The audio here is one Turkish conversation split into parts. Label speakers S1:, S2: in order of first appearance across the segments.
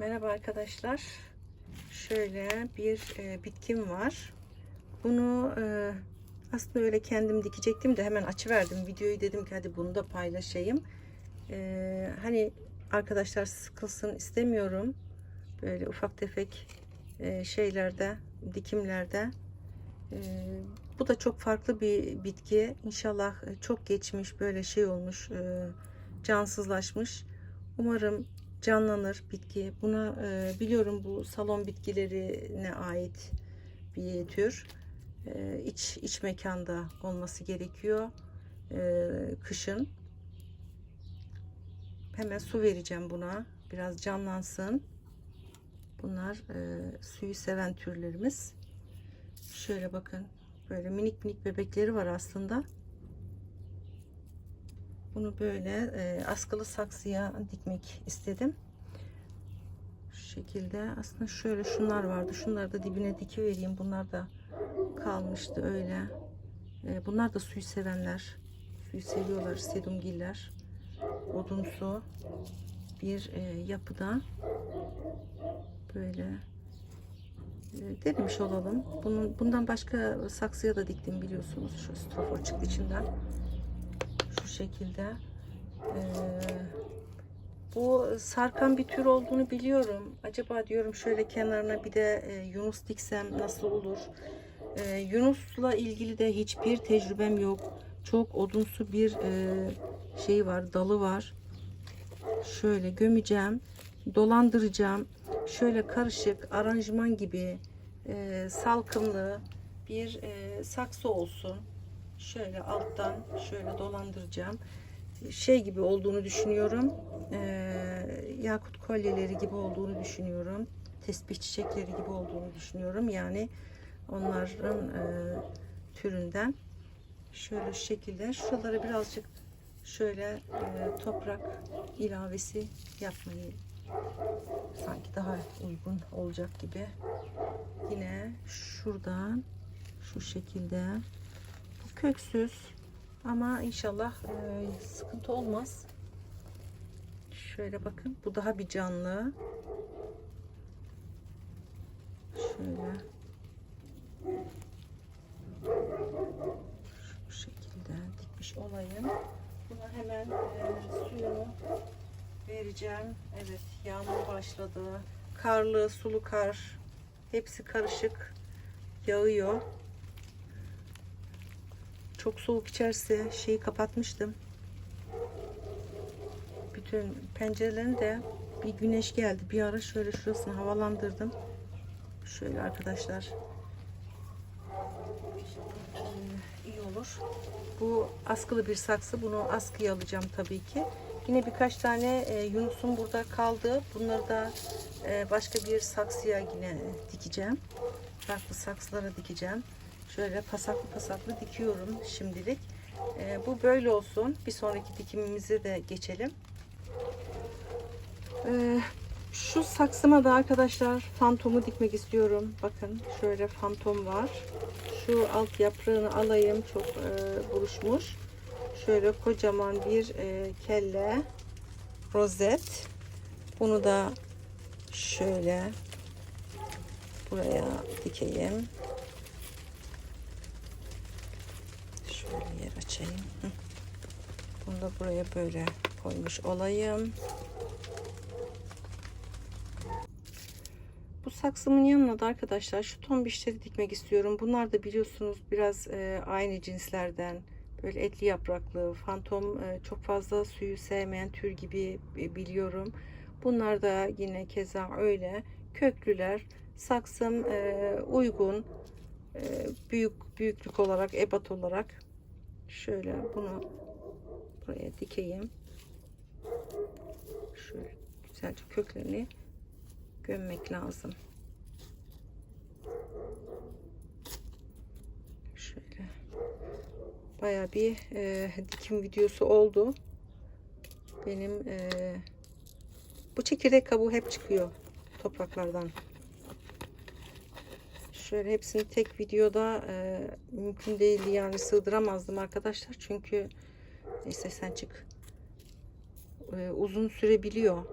S1: Merhaba arkadaşlar. Şöyle bir e, bitkim var. Bunu e, aslında öyle kendim dikecektim de hemen açıverdim videoyu dedim ki hadi bunu da paylaşayım. E, hani arkadaşlar sıkılsın istemiyorum. Böyle ufak tefek e, şeylerde, dikimlerde. E, bu da çok farklı bir bitki. İnşallah çok geçmiş böyle şey olmuş, e, cansızlaşmış. Umarım canlanır bitki. Buna e, biliyorum bu salon bitkilerine ait bir tür. E, iç iç mekanda olması gerekiyor. E, kışın. Hemen su vereceğim buna. Biraz canlansın. Bunlar e, suyu seven türlerimiz. Şöyle bakın. Böyle minik minik bebekleri var aslında. Bunu böyle e, askılı saksıya dikmek istedim. Şu şekilde aslında şöyle şunlar vardı. Şunları da dibine diki vereyim. Bunlar da kalmıştı öyle. E, bunlar da suyu sevenler. Suyu seviyorlar. Sedumgiller. Odunsu bir e, yapıda böyle e, denemiş olalım. Bunun, bundan başka saksıya da diktim biliyorsunuz. Şu strofor çıktı içinden şekilde. Ee, bu sarkan bir tür olduğunu biliyorum. Acaba diyorum şöyle kenarına bir de e, Yunus diksem nasıl olur? Ee, Yunus'la ilgili de hiçbir tecrübem yok. Çok odunsu bir e, şey var, dalı var. Şöyle gömeceğim, dolandıracağım. Şöyle karışık, aranjman gibi e, salkımlı bir e, saksı olsun şöyle alttan şöyle dolandıracağım. Şey gibi olduğunu düşünüyorum. Ee, yakut kolyeleri gibi olduğunu düşünüyorum. Tesbih çiçekleri gibi olduğunu düşünüyorum. Yani onların e, türünden. Şöyle şu şekilde. Şuralara birazcık şöyle e, toprak ilavesi yapmayı sanki daha uygun olacak gibi. Yine şuradan şu şekilde köksüz ama inşallah e, sıkıntı olmaz. Şöyle bakın bu daha bir canlı. Şöyle şu şekilde dikmiş olayım. Buna hemen e, suyunu vereceğim. Evet yağmur başladı. Karlı, sulu kar hepsi karışık yağıyor. Çok soğuk içerse şeyi kapatmıştım. Bütün pencerelerini de bir güneş geldi. Bir ara şöyle şurasını havalandırdım. Şöyle arkadaşlar. Ee, iyi olur. Bu askılı bir saksı. Bunu askıya alacağım tabii ki. Yine birkaç tane e, Yunus'un burada kaldı. Bunları da e, başka bir saksıya yine dikeceğim. Farklı saksılara dikeceğim. Şöyle pasaklı pasaklı dikiyorum şimdilik. Ee, bu böyle olsun. Bir sonraki dikimimize de geçelim. Ee, şu saksıma da arkadaşlar fantomu dikmek istiyorum. Bakın şöyle fantom var. Şu alt yaprağını alayım. Çok e, buruşmuş. Şöyle kocaman bir e, kelle rozet. Bunu da şöyle buraya dikeyim. Açayım. Bunu da buraya böyle koymuş olayım. Bu saksımın yanına da arkadaşlar şu tombişleri dikmek istiyorum. Bunlar da biliyorsunuz biraz e, aynı cinslerden. Böyle etli yapraklı, fantom e, çok fazla suyu sevmeyen tür gibi e, biliyorum. Bunlar da yine keza öyle. Köklüler. Saksım uygun. Büyük büyüklük olarak, ebat olarak şöyle bunu buraya dikeyim. Şöyle güzelce köklerini gömmek lazım. Şöyle baya bir e, dikim videosu oldu. Benim e, bu çekirdek kabuğu hep çıkıyor topraklardan. Şöyle hepsini tek videoda e, mümkün değildi yani sığdıramazdım arkadaşlar. Çünkü neyse sen çık. E, uzun sürebiliyor.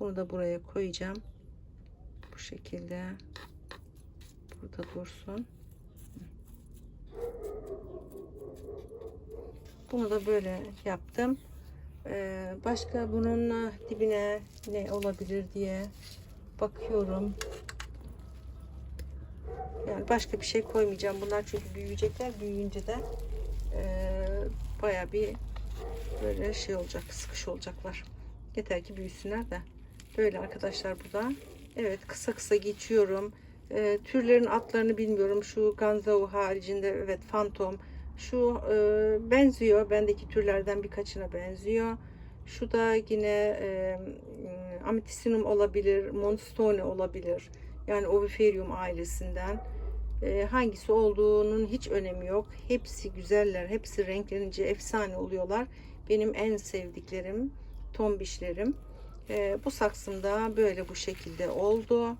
S1: Bunu da buraya koyacağım. Bu şekilde burada dursun. Bunu da böyle yaptım. Ee, başka bunun dibine ne olabilir diye bakıyorum. Yani başka bir şey koymayacağım. Bunlar çünkü büyüyecekler. Büyüyünce de eee baya bir böyle şey olacak. Sıkış olacaklar. Yeter ki büyüsünler de. Böyle arkadaşlar bu da. Evet kısa kısa geçiyorum. Eee, türlerin adlarını bilmiyorum. Şu Ganzao haricinde evet Phantom. Şu eee, benziyor. Bendeki türlerden birkaçına benziyor. Şu da yine eee Amethysinum olabilir. Monstone olabilir. Yani Oviferium ailesinden. Ee, hangisi olduğunun hiç önemi yok. Hepsi güzeller. Hepsi renklenince efsane oluyorlar. Benim en sevdiklerim tombişlerim. Ee, bu saksımda böyle bu şekilde oldu.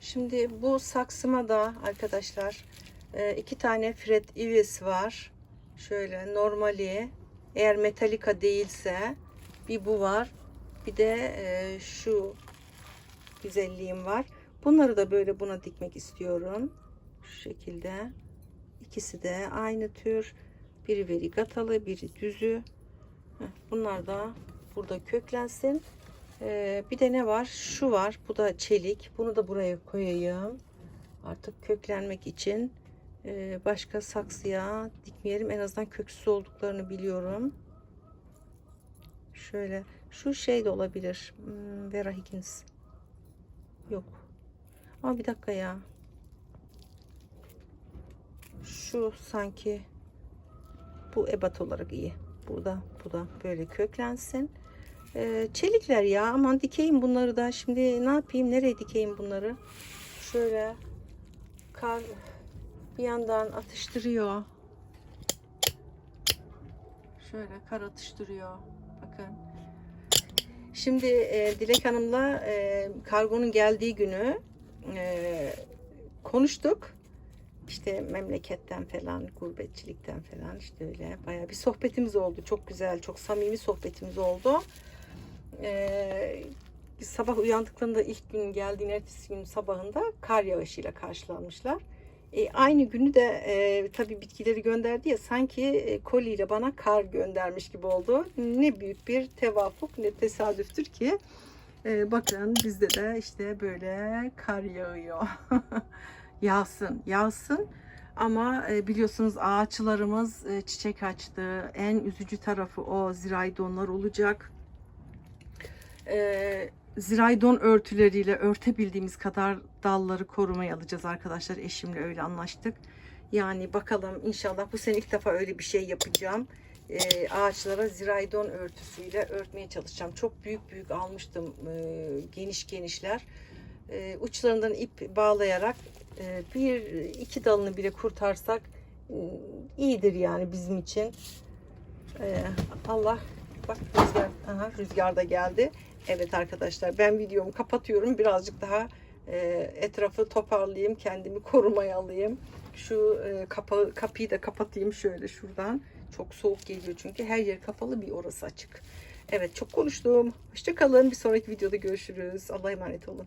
S1: Şimdi bu saksıma da arkadaşlar e, iki tane Fred Ives var. Şöyle normali eğer metalika değilse bir bu var. Bir de e, şu güzelliğim var. Bunları da böyle buna dikmek istiyorum. Şu şekilde. İkisi de aynı tür. Biri verigatalı, biri düzü. Bunlar da burada köklensin. Ee, bir de ne var? Şu var. Bu da çelik. Bunu da buraya koyayım. Artık köklenmek için Ee, başka saksıya dikmeyelim. En azından köksüz olduklarını biliyorum. Şöyle. Şu şey de olabilir. Hmm, Vera Higgins. Yok. Ama bir dakika ya. Şu sanki bu ebat olarak iyi. Bu da bu da böyle köklensin. Ee, çelikler ya aman dikeyim bunları da. Şimdi ne yapayım? Nereye dikeyim bunları? Şöyle kar bir yandan atıştırıyor. Şöyle kar atıştırıyor. Bakın. Şimdi e, Dilek Hanım'la e, kargonun geldiği günü e, konuştuk. İşte memleketten falan, gurbetçilikten falan işte öyle bayağı bir sohbetimiz oldu. Çok güzel, çok samimi sohbetimiz oldu. E, sabah uyandıklarında ilk gün geldiğin ertesi gün sabahında kar yağışıyla karşılanmışlar. E, aynı günü de e, tabii bitkileri gönderdi ya sanki e, koliyle bana kar göndermiş gibi oldu. Ne büyük bir tevafuk ne tesadüftür ki. E, bakın bizde de işte böyle kar yağıyor. yağsın, yağsın. Ama e, biliyorsunuz ağaçlarımız e, çiçek açtı. En üzücü tarafı o zirai donlar olacak. E, ziraydon örtüleriyle örtebildiğimiz kadar dalları korumaya alacağız arkadaşlar. Eşimle öyle anlaştık. Yani bakalım inşallah bu sene ilk defa öyle bir şey yapacağım. Ee, ağaçlara ziraydon örtüsüyle örtmeye çalışacağım. Çok büyük büyük almıştım e, geniş genişler. E, uçlarından ip bağlayarak e, bir iki dalını bile kurtarsak e, iyidir yani bizim için. E, Allah bak rüzgar, aha, rüzgar da geldi. Evet arkadaşlar ben videomu kapatıyorum. Birazcık daha e, etrafı toparlayayım. Kendimi korumaya alayım. Şu e, kapa, kapıyı da kapatayım şöyle şuradan. Çok soğuk geliyor çünkü her yer kapalı bir orası açık. Evet çok konuştum. Hoşçakalın. Bir sonraki videoda görüşürüz. Allah'a emanet olun.